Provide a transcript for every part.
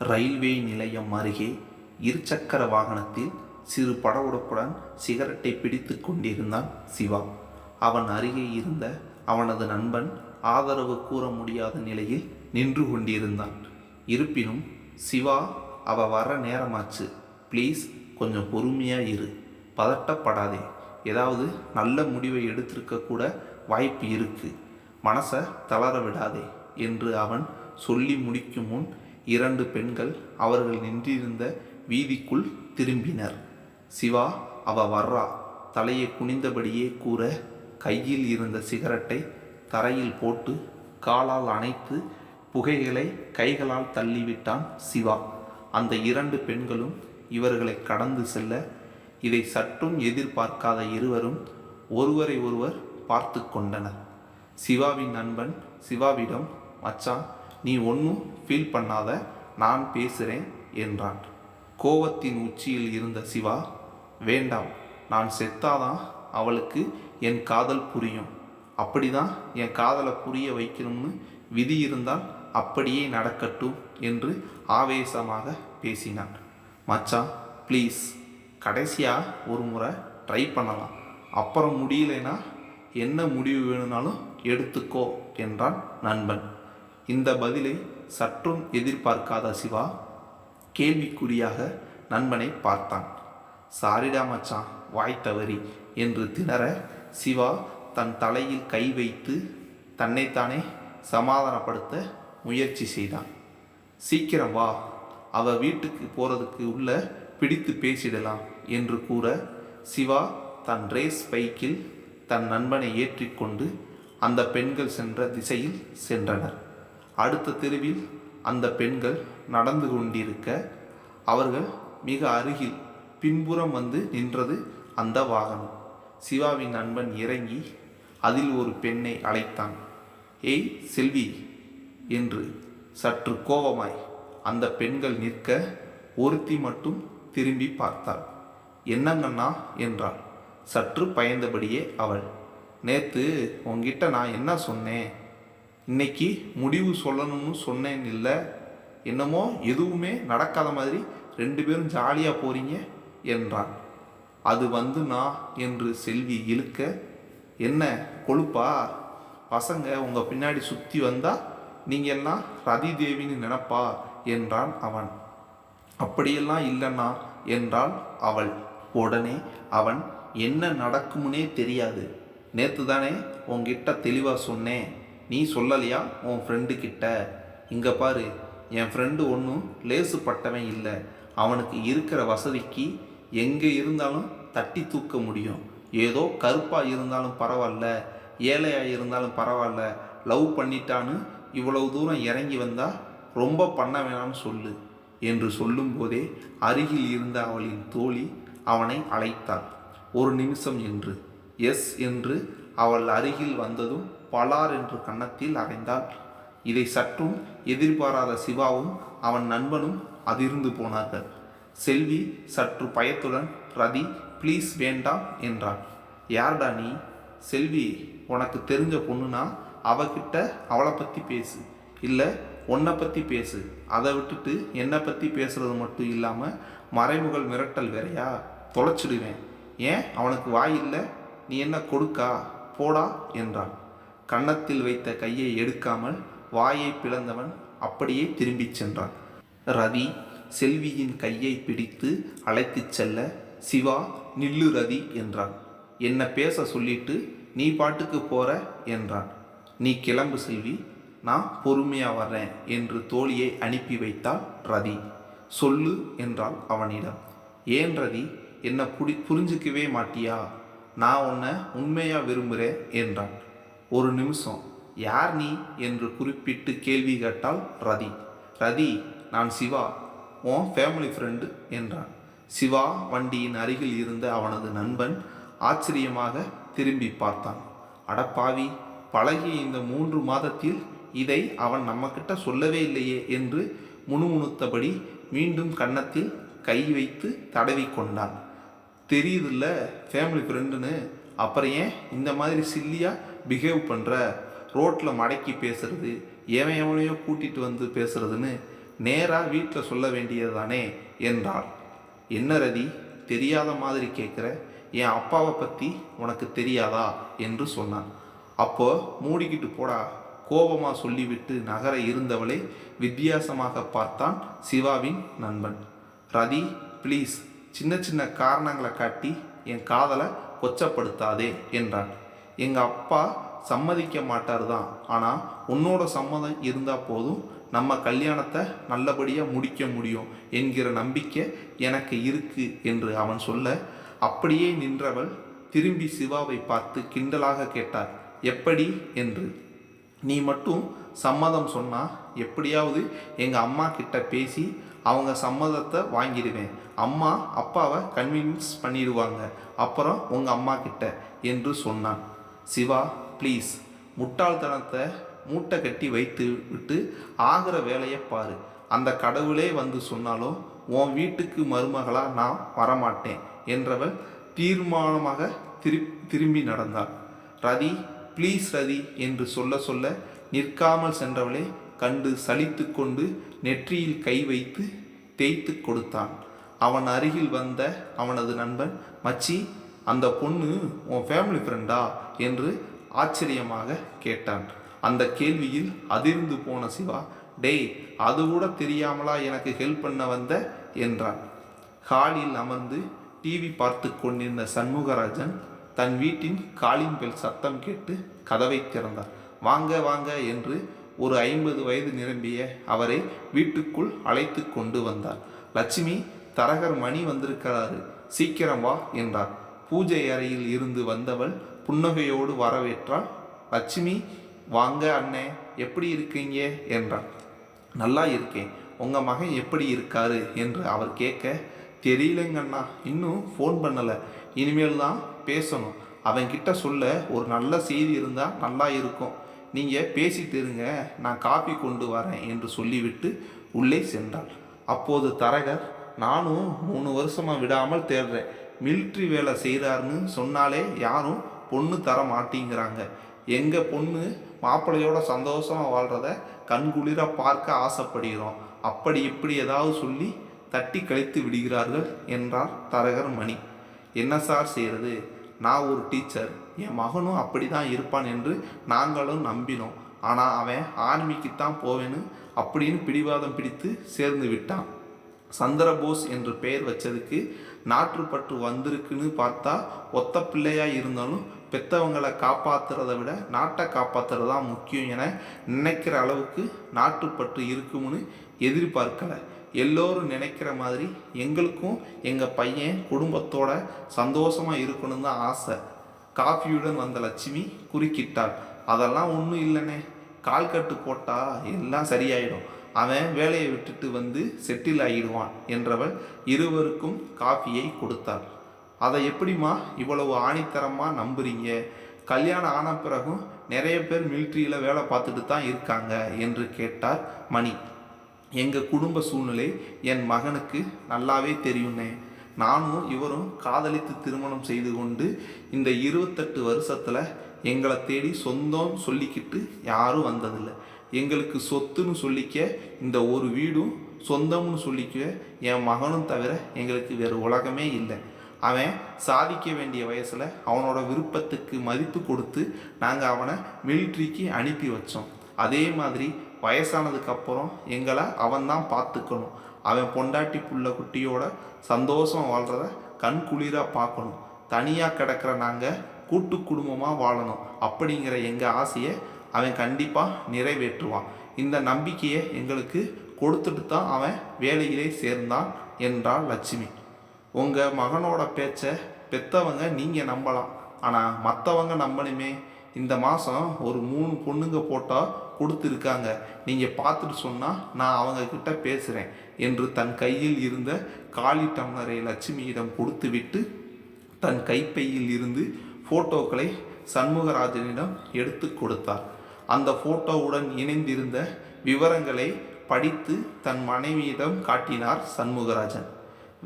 Railway நிலையம் அருகே இருசக்கர வாகனத்தில் சிறு படபடப்புடன் சிகரெட்டை பிடித்து கொண்டிருந்தான் சிவா. அவன் அருகே இருந்த அவனது நண்பன் ஆதரவு கூற முடியாத நிலையில் நின்று கொண்டிருந்தான். இருப்பினும் சிவா அவ வர நேரமாச்சு. ப்ளீஸ் கொஞ்சம் பொறுமையாக இரு. பதட்டப்படாதே. ஏதாவது நல்ல முடிவை எடுத்திருக்க கூட வாய்ப்பு இருக்கு. மனசை தளர விடாதே என்று அவன் சொல்லி முடிக்கும் முன் இரண்டு பெண்கள் அவர்கள் நின்றிருந்த வீதிக்குள் திரும்பினர். சிவா அவ வர்றா. தலையை குனிந்தபடியே கூற கையில் இருந்த சிகரெட்டை தரையில் போட்டு காலால் அணைத்து புகைகளை கைகளால் தள்ளிவிட்டான் சிவா. அந்த இரண்டு பெண்களும் இவர்களை கடந்து செல்ல இதை சற்றும் எதிர்பார்க்காத இருவரும் ஒருவரை ஒருவர் பார்த்து கொண்டனர். சிவாவின் நண்பன் சிவாவிடம் மச்சான் நீ ஒன்றும் ஃபீல் பண்ணாத நான் பேசுகிறேன் என்றான். கோவத்தின் உச்சியில் இருந்த சிவா வேண்டாம் நான் செத்தாதான் அவளுக்கு என் காதல் புரியும். அப்படிதான் என் காதலை புரிய வைக்கணும்னு விதி இருந்தால் அப்படியே நடக்கட்டும் என்று ஆவேசமாக பேசினான். மச்சான் ப்ளீஸ் கடைசியாக ஒரு முறை ட்ரை பண்ணலாம். அப்புறம் முடியலைன்னா என்ன முடிவு வேணும்னாலும் எடுத்துக்கோ என்றான் நண்பன். இந்த பதிலை சற்றும் எதிர்பார்க்காத சிவா கேள்விக்குறியாக நண்பனை பார்த்தான். சாரிடா மச்சான் வாய் தவறி என்று திணற சிவா தன் தலையில் கை வைத்து தன்னைத்தானே சமாதானப்படுத்த முயற்சி செய்தான். சீக்கிரம் வா அவ வீட்டுக்கு போகிறதுக்கு உள்ள பிடித்து பேசிடலாம் என்று கூற சிவா தன் ரேஸ் பைக்கில் தன் நண்பனை ஏற்றிக்கொண்டு அந்த பெண்கள் சென்ற திசையில் சென்றனர். அடுத்த தெருவில் அந்த பெண்கள் நடந்து கொண்டிருக்க அவர்கள் மிக அருகில் பின்புறம் வந்து நின்றது அந்த வாகனம். சிவாவின் நண்பன் இறங்கி அதில் ஒரு பெண்ணை அழைத்தான். ஏய் செல்வி என்று சற்று கோபமாய் அந்த பெண்கள் நிற்க ஒருத்தி மட்டும் திரும்பி பார்த்தாள். என்னங்கண்ணா என்றாள். சற்று பயந்தபடியே அவள். நேத்து உங்ககிட்ட நான் என்ன சொன்னேன்? இன்னைக்கு முடிவு சொல்லணும்னு சொன்னேன் இல்லை. என்னமோ எதுவுமே நடக்காத மாதிரி ரெண்டு பேரும் ஜாலியாக போறீங்க என்றான். அது வந்து நான் என்று செல்வி இழுக்க என்ன கொழுப்பா? பசங்க உங்கள் பின்னாடி சுற்றி வந்தா நீங்கள் எல்லாம் ரதி தேவின்னு நினப்பா? என்றான் அவன். அப்படியெல்லாம் இல்லைண்ணா என்றாள் அவள். உடனே அவன் என்ன நடக்கும்னே தெரியாது. நேற்று தானே உங்ககிட்ட தெளிவாக சொன்னேன். நீ சொல்லலையா? உன் ஃப்ரெண்டு கிட்ட. இங்கே பாரு என் ஃப்ரெண்டு ஒன்றும் லேசு பட்டவன் இல்லை. அவனுக்கு இருக்கிற வசதிக்கு எங்கே இருந்தாலும் தட்டி தூக்க முடியும். ஏதோ கருப்பாக இருந்தாலும் பரவாயில்ல ஏழையாக இருந்தாலும் பரவாயில்ல லவ் பண்ணிட்டான்னு இவ்வளவு தூரம் இறங்கி வந்தால் ரொம்ப பண்ண வேணாம்னு சொல்லு என்று சொல்லும்போதே அருகில் இருந்த அவளின் தோழி அவனை அழைத்தாள். ஒரு நிமிஷம் என்று. எஸ் என்று அவள் அருகில் வந்ததும் பலார் என்று கன்னத்தில் அறைந்தாள். இதை சற்றும் எதிர்பாராத சிவாவும் அவன் நண்பனும் அதிர்ந்து போனார்கள். செல்வி சற்று பயத்துடன் ரதி ப்ளீஸ் வேண்டாம் என்றான் யார்டா நீ? செல்வி உனக்கு தெரிஞ்ச பொண்ணுனா அவகிட்ட அவளை பற்றி பேசு. இல்லை உன்னை பற்றி பேசு. அதை விட்டுட்டு என்னை பற்றி பேசுறது மட்டும் இல்லாமல் மறைமுகல் மிரட்டல் வேறையா? தொலைச்சிடுவேன். ஏன்? அவனுக்கு வாய் இல்லை. நீ என்ன கொடுக்கா? போடா என்றான் கன்னத்தில் வைத்த கையை எடுக்காமல் வாயை பிளந்தவன் அப்படியே திரும்பிச் சென்றான். ரதி செல்வியின் கையை பிடித்து அழைத்துச் செல்ல சிவா நில்லு ரதி என்றான். என்ன பேச சொல்லிட்டு நீ பாட்டுக்கு போற? என்றான். நீ கிளம்பு செல்வி நான் பொறுமையாக வர்றேன் என்று தோழியை அனுப்பி வைத்தாள் ரதி சொல்லு என்றாள் அவனிடம். ஏன் ரதி என்னை புடி புரிஞ்சுக்கவே மாட்டியா? நான் உன்னை உண்மையாக விரும்புகிறேன் என்றான். ஒரு நிமிஷம். யார் நீ? என்று குறிப்பிட்டு கேள்வி கேட்டாள் ரதி. ரதி நான் சிவா. உன் ஃபேமிலி ஃப்ரெண்டு என்றான். சிவா வண்டியின் அருகில் இருந்த அவனது நண்பன் ஆச்சரியமாக திரும்பி பார்த்தான். அடப்பாவி பழகிய இந்த மூன்று மாதத்தில் இதை அவன் நம்மக்கிட்ட சொல்லவே இல்லையே என்று முணுமுணுத்தபடி மீண்டும் கன்னத்தில் கை வைத்து தடவி கொண்டான். தெரியுதுல்ல ஃபேமிலி ஃப்ரெண்டுன்னு அப்புறம் ஏன் இந்த மாதிரி சில்லியாக பிஹேவ் பண்ணுற ரோட்டில் மடக்கி பேசுகிறது எவன் எவனையோ கூட்டிகிட்டு வந்து பேசுகிறதுன்னு நேராக வீட்டில் சொல்ல வேண்டியது தானே என்றாள். என்ன ரதி தெரியாத மாதிரி கேட்குற என் அப்பாவை பற்றி உனக்கு தெரியாதா என்று சொன்னான். அப்போ மூடிக்கிட்டு போடா கோபமாக சொல்லிவிட்டு நகர இருந்தவளை வித்தியாசமாக பார்த்தான் சிவாவின் நண்பன். ரதி ப்ளீஸ் சின்ன சின்ன காரணங்களை காட்டி என் காதலை கொச்சப்படுத்தாதே என்றான். எங்கள் அப்பா சம்மதிக்க மாட்டார் தான் ஆனால் உன்னோட சம்மதம் இருந்தால் போதும் நம்ம கல்யாணத்தை நல்லபடியாக முடிக்க முடியும் என்கிற நம்பிக்கை எனக்கு இருக்கு என்று அவன் சொல்ல அப்படியே நின்றவள் திரும்பி சிவாவை பார்த்து கிண்டலாக கேட்டார் எப்படி? என்று. நீ மட்டும் சம்மதம் சொன்னால் எப்படியாவது எங்கள் அம்மா கிட்ட பேசி அவங்க சம்மதத்தை வாங்கிடுவேன். அம்மா அப்பாவை கன்வின்ஸ் பண்ணிடுவாங்க. அப்புறம் உங்கள் அம்மா கிட்ட என்று சொன்னான். சிவா ப்ளீஸ் முட்டாள்தனத்தை மூட்டை கட்டி வைத்து விட்டு ஆகிற வேலையை பாரு. அந்த கடவுளே வந்து சொன்னாலும் உன் வீட்டுக்கு மருமகளாக நான் வரமாட்டேன் என்றவள் தீர்மானமாக திரு திரும்பி நடந்தாள். ரதி ப்ளீஸ் ரதி என்று சொல்ல சொல்ல நிற்காமல் சென்றவளை கண்டு சலித்து கொண்டு நெற்றியில் கை வைத்து தேய்த்து கொடுத்தான். அவன் அருகில் வந்த அவனது நண்பன் மச்சி அந்த பொண்ணு உன் ஃபேமிலி ஃப்ரெண்டா என்று ஆச்சரியமாக கேட்டான். அந்த கேள்வியில் அதிர்ந்து போன சிவா டேய் அது கூட தெரியாமலா எனக்கு ஹெல்ப் பண்ண வந்த? என்றான். ஹாலில் அமர்ந்து டிவி பார்த்து கொண்டிருந்த சண்முகராஜன் தன் வீட்டின் காலிங் பெல் சத்தம் கேட்டு கதவை திறந்தார் வாங்க வாங்க என்று ஒரு ஐம்பது வயது நிரம்பிய அவரை வீட்டுக்குள் அழைத்து கொண்டு வந்தார் லட்சுமி தரகர் மணி வந்திருக்கிறாரு. சீக்கிரம் வா என்றார் பூஜை அறையில் இருந்து வந்தவள் புன்னகையோடு வரவேற்றாள். லட்சுமி வாங்க அண்ணே எப்படி இருக்கீங்க? என்றான் நல்லா இருக்கேன். உங்கள் மகன் எப்படி இருக்காரு? என்று அவர் கேட்க தெரியலங்கண்ணா இன்னும் ஃபோன் பண்ணலை. இனிமேல் தான் பேசணும். அவன்கிட்ட சொல்ல ஒரு நல்ல செய்தி இருந்தால் நல்லா இருக்கும். நீங்கள் பேசிட்டு இருங்க. நான் காப்பி கொண்டு வரேன் என்று சொல்லிவிட்டு உள்ளே சென்றாள். அப்போது தரகர் நானும் மூணு வருஷமாக விடாமல் தேடுறேன். மிலிட்ரி வேலை செய்கிறாருன்னு சொன்னாலே யாரும் பொண்ணு தர மாட்டேங்கிறாங்க. எங்கள் பொண்ணு மாப்பிள்ளையோட சந்தோஷமாக வாழ்கிறத கண்குளிர பார்க்க ஆசைப்படுகிறோம். அப்படி இப்படி ஏதாவது சொல்லி தட்டி கழித்து விடுகிறார்கள் என்றார் தரகர் மணி. என்ன சார் செய்கிறது நான் ஒரு டீச்சர் என் மகனும் அப்படி தான் இருப்பான் என்று நாங்களும் நம்பினோம். ஆனால் அவன் ஆர்மிக்குத்தான் போவேன்னு அப்படின்னு பிடிவாதம் பிடித்து சேர்ந்து விட்டான். சந்திரபோஸ் என்று பெயர் வச்சதுக்கு நாற்றுப்பற்று வந்திருக்குன்னு பார்த்தா ஒத்த பிள்ளையாக இருந்தாலும் பெற்றவங்களை காப்பாற்றுறதை விட நாட்டை காப்பாத்துறது தான் முக்கியம் என நினைக்கிற அளவுக்கு நாட்டுப்பற்று இருக்கும்னு எதிர்பார்க்கலை. எல்லோரும் நினைக்கிற மாதிரி எங்களுக்கும் எங்கள் பையன் குடும்பத்தோட சந்தோஷமாக இருக்கணும்னு தான் ஆசை. காஃபியுடன் வந்த லட்சுமி குறுக்கிட்டாள். அதெல்லாம் ஒன்றும் இல்லைண்ணே. கால் கட்டு போட்டால் எல்லாம் சரியாயிடும். அவன் வேலையை விட்டுட்டு வந்து செட்டில் ஆகிடுவான் என்றவள் இருவருக்கும் காஃபியை கொடுத்தாள். அதை எப்படிம்மா இவ்வளவு ஆணித்தரமாக நம்புறீங்க? கல்யாணம் ஆன பிறகும் நிறைய பேர் மிலிட்ரியில் வேலை பார்த்துட்டு தான் இருக்காங்க என்று கேட்டார் மணி. எங்கள் குடும்ப சூழ்நிலை என் மகனுக்கு நல்லாவே தெரியும்னே. நானும் இவரும் காதலித்து திருமணம் செய்து கொண்டு இந்த இருபத்தெட்டு வருஷத்தில் எங்களை தேடி சொந்தம் சொல்லிக்கிட்டு யாரும் வந்ததில்லை. எங்களுக்கு சொத்துன்னு சொல்லிக்க இந்த ஒரு வீடும் சொந்தம்னு சொல்லிக்க என் மகனும் தவிர எங்களுக்கு வேறு உலகமே இல்லை. அவன் சாதிக்க வேண்டிய வயசில் அவனோட விருப்பத்துக்கு மதிப்பு கொடுத்து நாங்கள் அவனை மிலிட்ரிக்கு அனுப்பி வச்சோம். அதே மாதிரி வயசானதுக்கப்புறம் எங்களை எங்களை அவன்தான் பார்த்துக்கணும். அவன் பொண்டாட்டி புள்ள குட்டியோட சந்தோஷம் வாழ்கிறத கண் குளிராக பார்க்கணும். தனியாக கிடக்கிற நாங்கள் கூட்டு குடும்பமாக வாழணும். அப்படிங்கிற எங்கள் ஆசையை அவன் கண்டிப்பாக நிறைவேற்றுவான். இந்த நம்பிக்கையை எங்களுக்கு கொடுத்துட்டு தான் அவன் வேலையிலே சேர்ந்தான் என்றாள் லட்சுமி. உங்கள் மகனோட பேச்சை பெற்றவங்க நீங்கள் நம்பலாம். ஆனால் மற்றவங்க நம்பணுமே. இந்த மாதம் ஒரு மூணு பொண்ணுங்க போட்டால் கொடுத்துருக்காங்க. நீங்கள் பார்த்துட்டு சொன்னால் நான் அவங்கக்கிட்ட பேசுகிறேன் என்று தன் கையில் இருந்த காலி டம்ளரை லட்சுமியிடம் கொடுத்துவிட்டு தன் கைப்பையில் இருந்து ஃபோட்டோக்களை சண்முகராஜனிடம் எடுத்து கொடுத்தார். அந்த ஃபோட்டோவுடன் இணைந்திருந்த விவரங்களை படித்து தன் மனைவியிடம் காட்டினார் சண்முகராஜன்.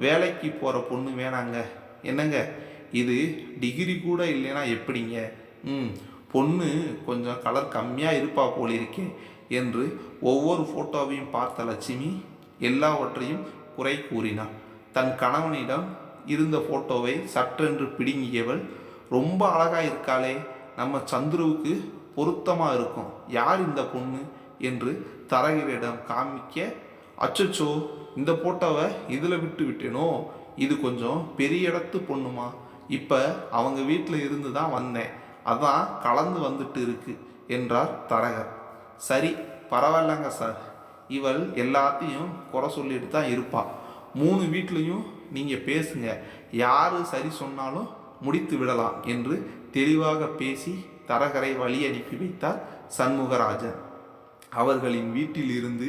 வேலைக்கு போகிற பொண்ணு வேணாங்க. என்னங்க? இது டிகிரி கூட இல்லைன்னா எப்படிங்க? ம் பொண்ணு கொஞ்சம் கலர் கம்மியாக இருப்பா போலிருக்கே என்று ஒவ்வொரு ஃபோட்டோவையும் பார்த்த லட்சுமி எல்லாவற்றையும் குறை கூறினாள். தன் கணவனிடம் இருந்த ஃபோட்டோவை சற்றென்று பிடுங்கியவள் ரொம்ப அழகாக இருக்காளே நம்ம சந்துருவுக்கு பொருத்தமாக இருக்கும். யார் இந்த பொண்ணு என்று தரகரிடம் காமிக்க அச்சச்சோ இந்த போட்டோவை இதில் விட்டு விட்டேனோ? இது கொஞ்சம் பெரிய இடத்து பொண்ணுமா? இப்போ அவங்க வீட்டில் இருந்து தான் வந்தேன். அதான் கலந்து வந்துட்டு இருக்கு என்றார் தரகர். சரி பரவாயில்லங்க சார். இவள் எல்லாத்தையும் குறை சொல்லிட்டு தான் இருப்பாள் மூணு வீட்லேயும் நீங்கள் பேசுங்க. யார் சரி சொன்னாலும் முடித்து விடலாம் என்று தெளிவாக பேசி தரகரை வழி அனுப்பி வைத்தார் சண்முகராஜன். அவர்களின் வீட்டில் இருந்து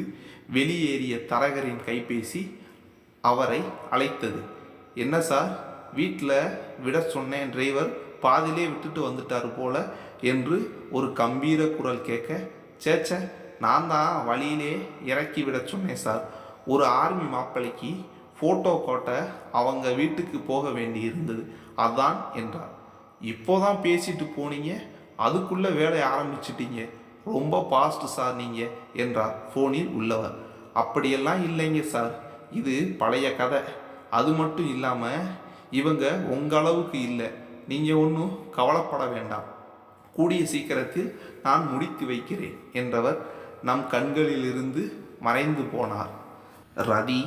வெளியேறிய தரகரின் கைபேசி அவரை அழைத்தது. என்ன சார் வீட்டில் விட சொன்னேன் டிரைவர் பாதியிலே விட்டுட்டு வந்துட்டார் போல என்று ஒரு கம்பீர குரல் கேட்க சேச்ச நான் தான் வழியிலே இறக்கி விட சொன்னேன் சார். ஒரு ஆர்மி மாப்பிள்ளைக்கு ஃபோட்டோ கோட்டை அவங்க வீட்டுக்கு போக வேண்டி இருந்தது அதான் என்றார். இப்போதான் பேசிட்டு போனீங்க? அதுக்குள்ளே வேலையை ஆரம்பிச்சிட்டீங்க. ரொம்ப பாஸ்ட் சார் நீங்கள் என்றார் ஃபோனில் உள்ளவர். அப்படியெல்லாம் இல்லைங்க சார் இது பழைய கதை. அது மட்டும் இல்லாமல் இவங்க உங்க அளவுக்கு இல்லை. நீங்கள் ஒன்றும் கவலைப்பட வேண்டாம். கூடிய சீக்கிரத்தில் நான் முடித்து வைக்கிறேன் என்றவர் நம் கண்களிலிருந்து மறைந்து போனார். ரதி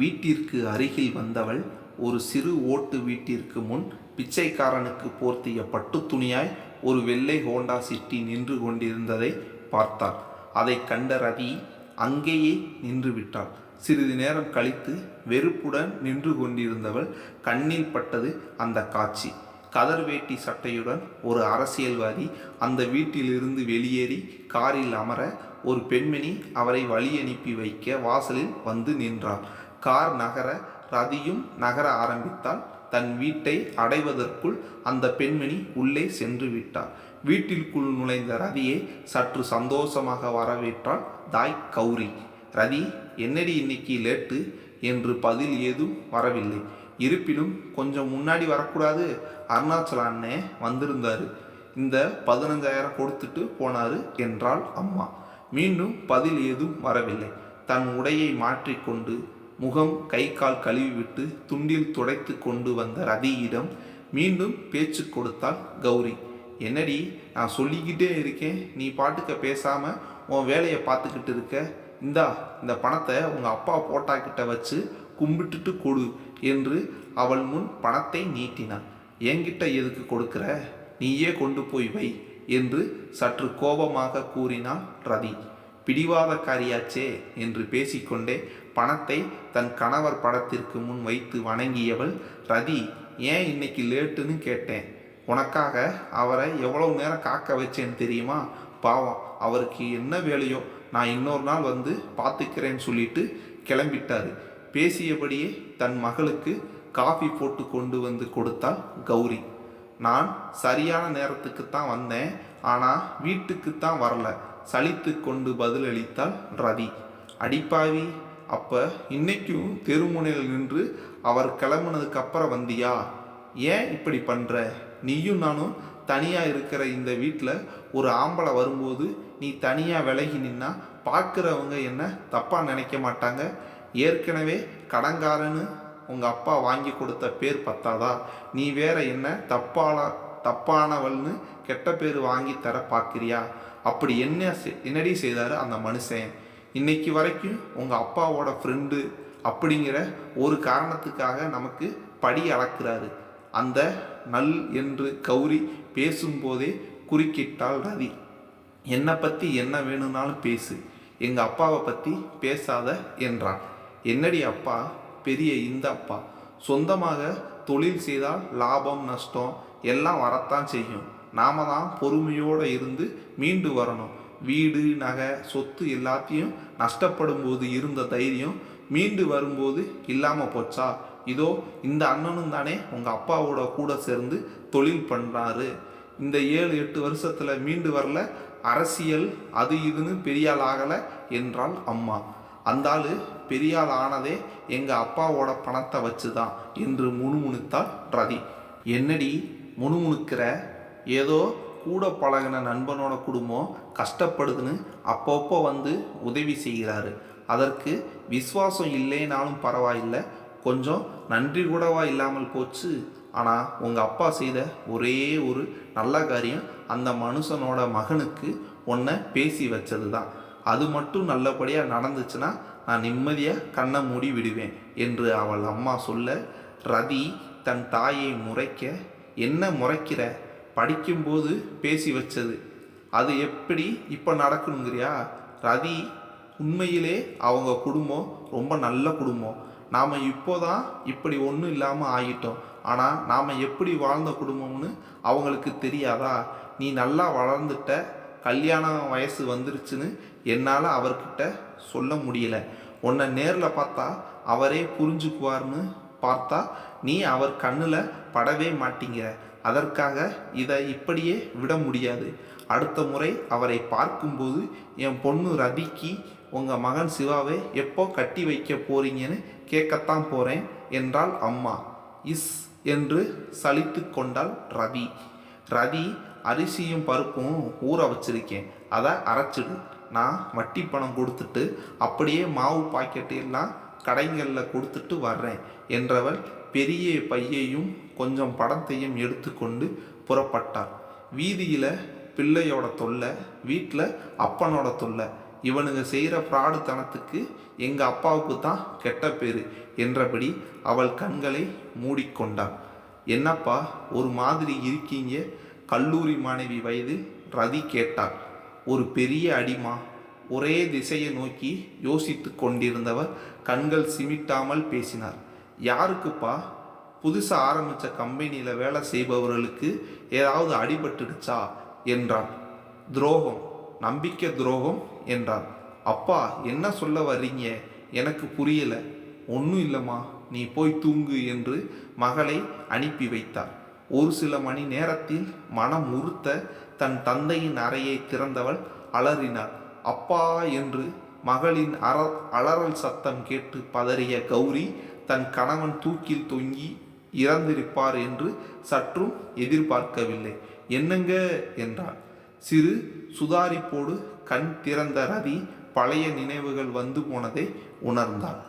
வீட்டிற்கு அருகில் வந்தவள் ஒரு சிறு ஓட்டு வீட்டிற்கு முன் பிச்சைக்காரனுக்கு போர்த்திய பட்டு துணியாய் ஒரு வெள்ளை ஹோண்டா சிட்டி நின்று கொண்டிருந்ததை பார்த்தாள். அதை கண்ட ரதி அங்கேயே நின்று விட்டாள். சிறிது நேரம் கழித்து வெறுப்புடன் நின்று கொண்டிருந்தவள் கண்ணில் பட்டது அந்த காட்சி. கதர் வேட்டி சட்டையுடன் ஒரு அரசியல்வாதி அந்த வீட்டிலிருந்து வெளியேறி காரில் அமர ஒரு பெண்மணி அவரை வழி அனுப்பி வைக்க வாசலில் வந்து நின்றாள். கார் நகர ரதியும் நகர ஆரம்பித்தால் தன் வீட்டை அடைவதற்குள் அந்த பெண்மணி உள்ளே சென்று விட்டார் வீட்டிற்குள் நுழைந்த ரதியை சற்று சந்தோஷமாக வரவேற்றாள் தாய் கௌரி. ரதி என்னடி இன்னைக்கு லேட்டு? என்று பதில் ஏதும் வரவில்லை. இருப்பினும் கொஞ்சம் முன்னாடி வரக்கூடாது. அருணாச்சல அண்ணே வந்திருந்தாரு. இந்த பதினஞ்சாயிரம் கொடுத்துட்டு போனாரு என்றாள் அம்மா. மீண்டும் பதில் ஏதும் வரவில்லை. தன் உடையை மாற்றிக்கொண்டு முகம் கை கால் கழுவிவிட்டு துண்டில் துடைத்து கொண்டு வந்த ரதியிடம் மீண்டும் பேச்சு கொடுத்தாள் கௌரி. என்னடி நான் சொல்லிக்கிட்டே இருக்கேன். நீ பாட்டுக்க பேசாம உன் வேலையை பார்த்துக்கிட்டு இருக்க. இந்தா இந்த பணத்தை உங்க அப்பா போட்டா கிட்ட வச்சு கும்பிட்டுட்டு கொடு என்று அவள் முன் பணத்தை நீட்டினான் என்கிட்ட எதுக்கு கொடுக்கிற? நீயே கொண்டு போய் வை என்று சற்று கோபமாக கூறினாள் ரதி பிடிவாதக்காரியாச்சே என்று பேசிக்கொண்டே பணத்தை தன் கணவர் படத்திற்கு முன் வைத்து வணங்கியவள் ரதி ஏன் இன்னைக்கு லேட்டுன்னு கேட்டேன். உனக்காக அவரை எவ்வளவு நேரம் காக்க வச்சேன்னு தெரியுமா? பாவம் அவருக்கு என்ன வேலையோ நான் இன்னொரு நாள் வந்து பார்த்துக்கிறேன்னு சொல்லிட்டு கிளம்பிட்டாரு. பேசியபடியே தன் மகளுக்கு காஃபி போட்டு கொண்டு வந்து கொடுத்தாள் கௌரி. நான் சரியான நேரத்துக்கு தான் வந்தேன் ஆனால் வீட்டுக்கு தான் வரல. சலித்து கொண்டு பதிலளித்தாள் ரதி. அடிப்பாவி அப்போ இன்றைக்கும் தெருமுனையில் நின்று அவர் கிளம்புனதுக்கு அப்புறம் வந்தியா? ஏன் இப்படி பண்ணுற நீயும் நானும் தனியாக இருக்கிற இந்த வீட்டில் ஒரு ஆம்பளை வரும்போது நீ தனியாக விலகி நின்னா பார்க்குறவங்க என்ன தப்பாக நினைக்க மாட்டாங்க? ஏற்கனவே கடங்காரன்னு உங்கள் அப்பா வாங்கி கொடுத்த பேர் பத்தாதா? நீ வேற என்ன தப்பால தப்பானவள்னு கெட்ட பேர் வாங்கி தர பார்க்குறியா அப்படி என்ன செ- என்னடி செய்தார் அந்த மனுஷன்? இன்னைக்கு வரைக்கும் உங்கள் அப்பாவோட ஃப்ரெண்டு அப்படிங்கிற ஒரு காரணத்துக்காக நமக்கு படி அளக்கிறாரு. அந்த நல் என்று கௌரி பேசும்போதே குறுக்கிட்டாள் ரவி. என்னை பற்றி என்ன வேணும்னாலும் பேசு. எங்கள் அப்பாவை பற்றி பேசாத என்றான். என்னடி அப்பா? பெரிய இந்த அப்பா. சொந்தமாக தொழில் செய்தால் லாபம் நஷ்டம் எல்லாம் வரத்தான் செய்யும். நாம தான் பொறுமையோடு இருந்து மீண்டு வரணும். வீடு நகை சொத்து எல்லாத்தையும் நஷ்டப்படும் போது இருந்த தைரியம் மீண்டு வரும்போது இல்லாமல் போச்சா? இதோ இந்த அண்ணனும் தானே உங்கள் அப்பாவோட கூட சேர்ந்து தொழில் பண்ணுறாரு இந்த ஏழு எட்டு வருஷத்தில் மீண்டு வரல. அரசியல் அது இதுன்னு பெரியாள் ஆகலை என்றால் அம்மா. அந்த ஆளு பெரியாள் ஆனதே எங்கள் அப்பாவோட பணத்தை வச்சு தான் என்று முணுமுணுத்தாள் ரதி என்னடி முணுமுணுக்கிற? ஏதோ கூட பழகின நண்பனோட குடும்பம் கஷ்டப்படுதுன்னு அப்பப்போ வந்து உதவி செய்கிறாரு. அதற்கு விசுவாசம் இல்லைனாலும் பரவாயில்லை. கொஞ்சம் நன்றி கூடவா இல்லாமல் போச்சு. ஆனால் உங்கள் அப்பா செய்த ஒரே ஒரு நல்ல காரியம் அந்த மனுஷனோட மகனுக்கு உன்னை பேசி வச்சது தான் அது மட்டும் நல்லபடியாக நடந்துச்சுன்னா நான் நிம்மதியாக கண்ணை மூடி விடுவேன் என்று அவள் அம்மா சொல்ல ரதி தன் தாயை முறைக்க என்ன முறைக்கிற? படிக்கும்போது பேசி வச்சது. அது எப்படி இப்போ நடக்கணுங்கிறியா? ரதி உண்மையிலே அவங்க குடும்பம் ரொம்ப நல்ல குடும்பம். நாம் இப்போதான் இப்படி ஒன்றும் இல்லாமல் ஆகிட்டோம். ஆனால் நாம் எப்படி வாழ்ந்த குடும்பம்னு அவங்களுக்கு தெரியாதா? நீ நல்லா வளர்ந்துட்ட கல்யாண வயசு வந்துருச்சுன்னு என்னால் அவர்கிட்ட சொல்ல முடியல. உன்னை நேரில் பார்த்தா அவரே புரிஞ்சுக்குவார்னு பார்த்தா நீ அவர் கண்ணில் படவே மாட்டிங்கிற. அதற்காக இதை இப்படியே விட முடியாது. அடுத்த முறை அவரை பார்க்கும்போது என் பொண்ணு ரதிக்கு உங்கள் மகன் சிவாவை எப்போ கட்டி வைக்க போறீங்கன்னு கேட்கத்தான் போகிறேன் என்றாள் அம்மா. இஸ் என்று சலித்து கொண்டாள் ரவி. ரவி அரிசியும் பருப்பும் ஊற வச்சிருக்கேன். அதை அரைச்சிடு. நான் வட்டி பணம் கொடுத்துட்டு அப்படியே மாவு பாக்கெட்டு எல்லாம் கடைகளில் கொடுத்துட்டு வர்றேன் என்றவள் பெரிய பையையும் கொஞ்சம் படத்தையும் எடுத்துக்கொண்டு புறப்பட்டார். வீதியில் பிள்ளையோட தொல்லை வீட்டில் அப்பனோட தொல்லை. இவனுங்க செய்கிற ஃப்ராடுத்தனத்துக்கு எங்கள் அப்பாவுக்கு தான் கெட்ட பேர் என்றபடி அவள் கண்களை மூடிக்கொண்டாள். என்னப்பா ஒரு மாதிரி இருக்கீங்க? கல்லூரி மாணவி வயது ரதி கேட்டாள். ஒரு பெரிய அடிமா. ஒரே திசையை நோக்கி யோசித்து கொண்டிருந்தவர் கண்கள் சிமிட்டாமல் பேசினார். யாருக்குப்பா புதுசாக ஆரம்பித்த கம்பெனியில் வேலை செய்பவர்களுக்கு ஏதாவது அடிபட்டுடுச்சா என்றான். துரோகம் நம்பிக்கை துரோகம் என்றான். அப்பா என்ன சொல்ல வர்றீங்க? எனக்கு புரியல. ஒன்றும் இல்லைம்மா நீ போய் தூங்கு என்று மகளை அனுப்பி வைத்தார். ஒரு சில மணி நேரத்தில் மனம் உறுத்த தன் தந்தையின் அறையை திறந்தவள் அலறினாள். அப்பா என்று மகளின் அற அலறல் சத்தம் கேட்டு பதறிய கௌரி தன் கணவன் தூக்கில் தொங்கி இறந்திருப்பார் என்று சற்றும் எதிர்பார்க்கவில்லை. என்னங்க? என்றார். சிறு சுதாரிப்போடு கண் திறந்த ரதி பழைய நினைவுகள் வந்து போனதை உணர்ந்தாள்